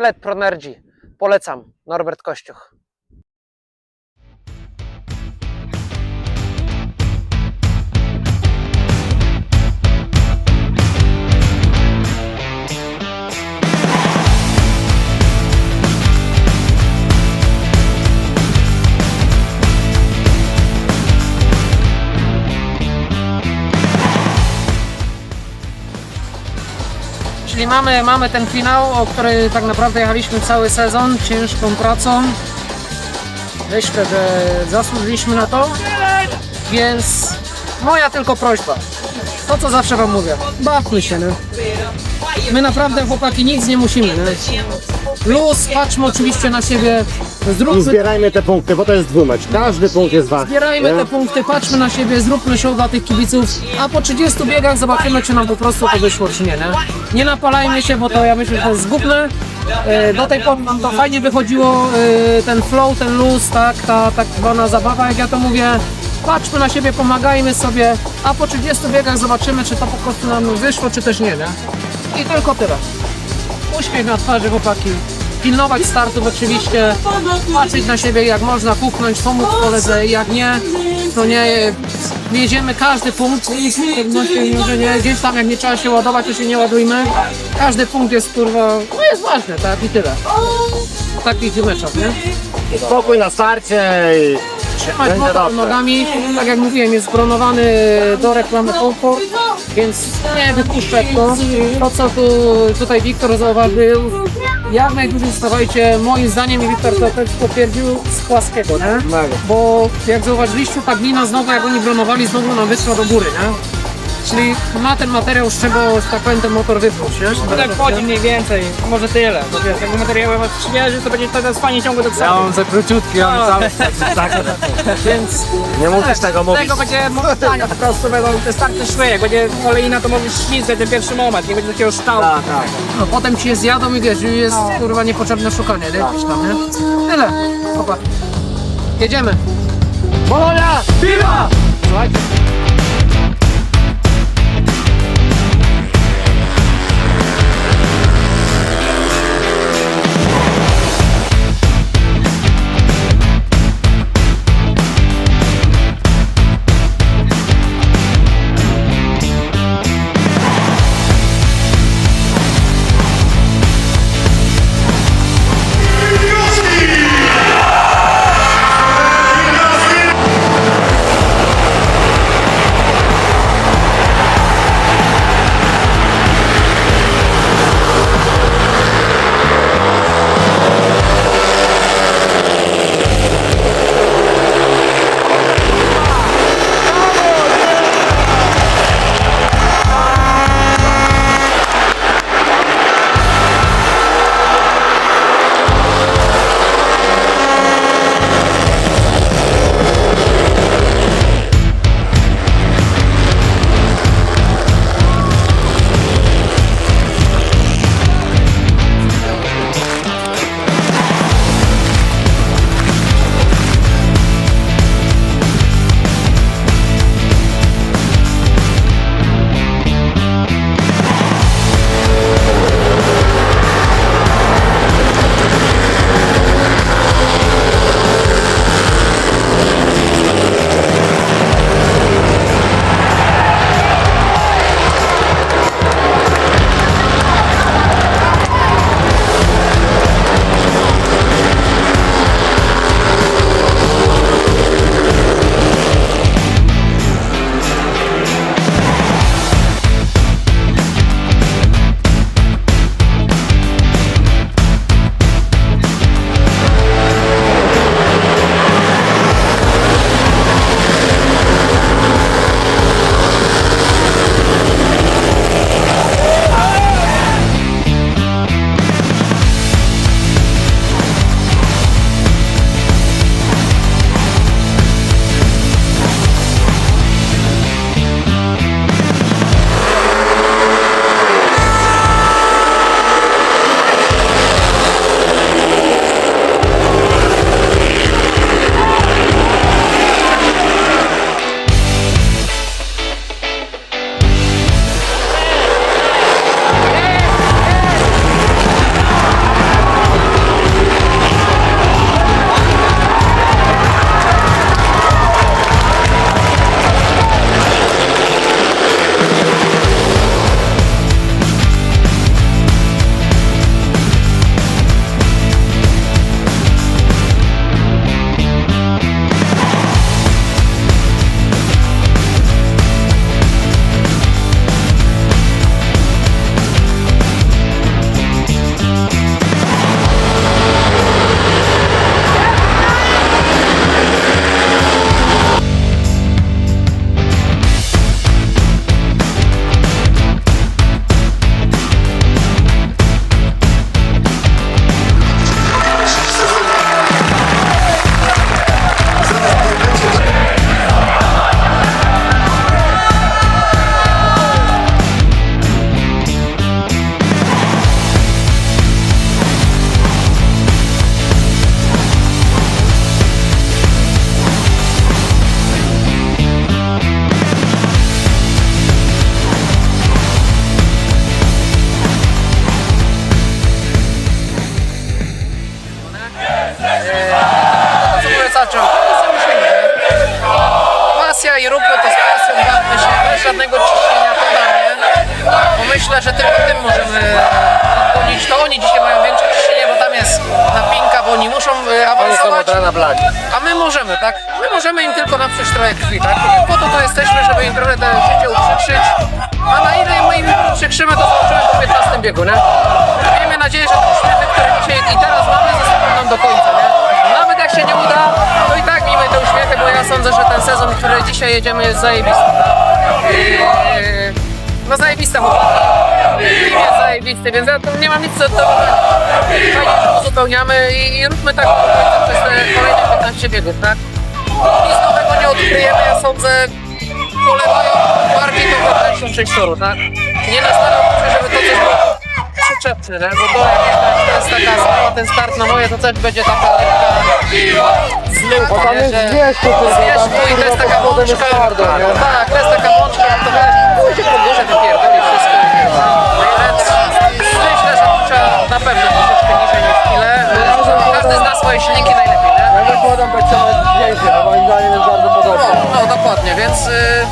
Pelet Pronergy. Polecam. Norbert Kościuch. Mamy, mamy ten finał, o który tak naprawdę jechaliśmy cały sezon ciężką pracą. Myślę, że zasłużyliśmy na to. Więc moja tylko prośba. To co zawsze wam mówię. Bawmy się, nie? My naprawdę chłopaki nic nie musimy, nie? Luz, patrzmy oczywiście na siebie. I Zróbmy zbierajmy te punkty, bo to jest dwumecz. Każdy punkt jest ważny. Zbierajmy te punkty, patrzmy na siebie, zróbmy show dla tych kibiców, a po 30 biegach zobaczymy, czy nam po prostu to wyszło, czy nie, nie? Nie napalajmy się, bo to ja myślę, że to jest zgubne. E, Do tej pory nam to fajnie wychodziło, e, ten flow, ten luz, tak, ta tak zwana zabawa, jak ja to mówię. Patrzmy na siebie, pomagajmy sobie, a po 30 biegach zobaczymy, czy to po prostu nam wyszło, czy też nie, nie? I tylko tyle. Uśmiech na twarzy, chłopaki. Pilnować startów oczywiście, patrzeć na siebie jak można, puknąć, pomóc koledze, jak nie, to nie, jedziemy każdy punkt, pewnością, że nie, gdzieś tam jak nie trzeba się ładować, to się nie ładujmy. Każdy punkt jest kurwa, no jest ważny, tak i tyle. W takich meczach, nie? Spokój na starcie i Trzymać dobrze. nogami, tak jak mówiłem, jest bronowany do reklamy komfort, więc nie wypuszczać to. To co tu tutaj Wiktor zauważył, jak najdłużej stawajcie, moim zdaniem i Wiktor to też potwierdził, z płaskiego, nie? Mega. Bo jak zauważyliście, ta glina znowu, jak oni bronowali, znowu nam wyszła do góry, nie? Czyli ma ten materiał, z czego, że tak powiem, ten motor wypróć, nie? To tak wchodzi mniej więcej, może tyle. Bo wiesz, jakby materiały masz świeży, to będzie teraz fajnie ciągle do przodu. za króciutki, on cały tak, Więc Nie musisz tego Z mówić. tego będzie momentania, po prostu będą te starty szły. Jak będzie kolejna, to możesz ślizgać ten pierwszy moment, nie będzie takiego ształu. Tak, tak. no, potem ci je zjadą i wiesz, i jest kurwa niepotrzebne szukanie, nie? Gdzieś tam, nie? Tyle. Chłopaki. Jedziemy. Polonia! Piwa! Słuchajcie. Od rana blać. A my możemy, tak? My możemy im tylko naprzeć trochę krwi, tak? Po to to jesteśmy, żeby im trochę te życie uprzykrzyć. A na ile my im uprzykrzymy, to zobaczymy po 15 biegu, nie? Miejmy nadzieję, że te uśmiechy, które dzisiaj i teraz mamy, zostaną nam do końca, nie? Nawet jak się nie uda, to i tak miejmy te uśmiechy, bo ja sądzę, że ten sezon, który dzisiaj jedziemy jest zajebisty. Eee, No zajebista chłopaki. Jest zajebisty, więc ja tu nie mam nic do do Fajnie, uzupełniamy i, i róbmy tak przez te kolejne 15 biegów, tak? Nic nowego nie odkryjemy, ja sądzę, polegają bardziej tą wewnętrzną część toru, tak? Nie nastawiam się, żeby to coś było przyczepne, nie? bo to jak to jest taka zmiana, ten start na moje, to też będzie taka lekka zmyłka, nie? Że Zwierzchu tylko, zwierzchu i to jest taka mączka, no, tak, to jest taka mączka, to wiesz, pójdzie po górze, wypierdoli wszystko, więc myślę, że trzeba na pewno troszeczkę niżej niż chwilę, każdy zna swoje silniki najlepiej, nie? Ja wykładam tak samo zdjęcie, a moim zdaniem jest bardzo podobne. No, dokładnie, więc y,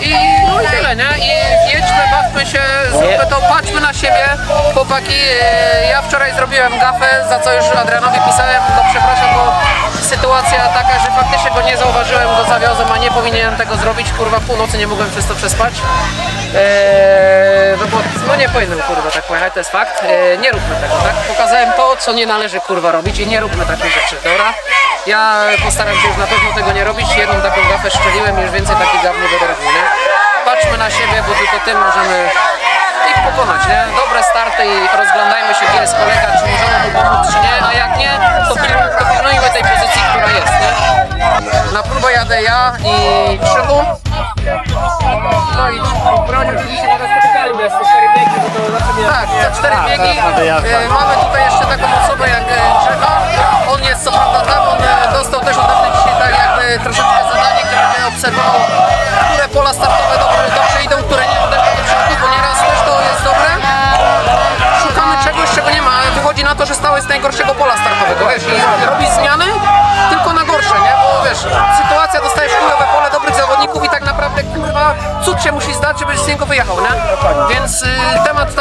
i, no i tyle, nie? I jedźmy, bawmy się, zróbmy to, patrzmy na siebie, chłopaki. y, Ja wczoraj zrobiłem gafę, za co już Adrianowi pisałem, go przepraszam, bo sytuacja taka, że faktycznie go nie zauważyłem, go zawiozłem, a nie powinienem tego zrobić, kurwa, północy nie mogłem przez to przespać. Eee, no bo no nie powinienem kurwa tak pojechać, to jest fakt. Eee, nie róbmy tego, tak? Pokazałem to, co nie należy kurwa robić i nie róbmy takich rzeczy, dobra? Ja postaram się już na pewno tego nie robić. Jedną taką gafę szczeliłem już więcej takich gaf nie będę robił, nie? Patrzmy na siebie, bo tylko tym możemy ich pokonać, nie? Dobre starty i rozglądajmy się, gdzie jest kolega, czy możemy mu pomóc, czy nie, a jak nie, to, pil- to pilnujmy tej pozycji, która jest, nie? Na próbę jadę ja i Krzywu. No cztery biegi, bo tak, za cztery biegi. E, Mamy tutaj jeszcze taką osobę jak e. On jest co prawda tam, on e, dostał też ode mnie dzisiaj tak jakby troszeczkę zadanie, które obserwował,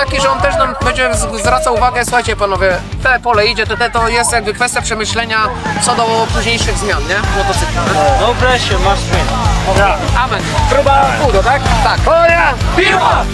taki, że on też nam będzie zwracał uwagę, słuchajcie panowie, te pole idzie, to, te, to jest jakby kwestia przemyślenia co do późniejszych zmian, nie? Nie? No wreszcie, masz zmian. Amen. Próba pudo, tak? Tak. Oja! Piła!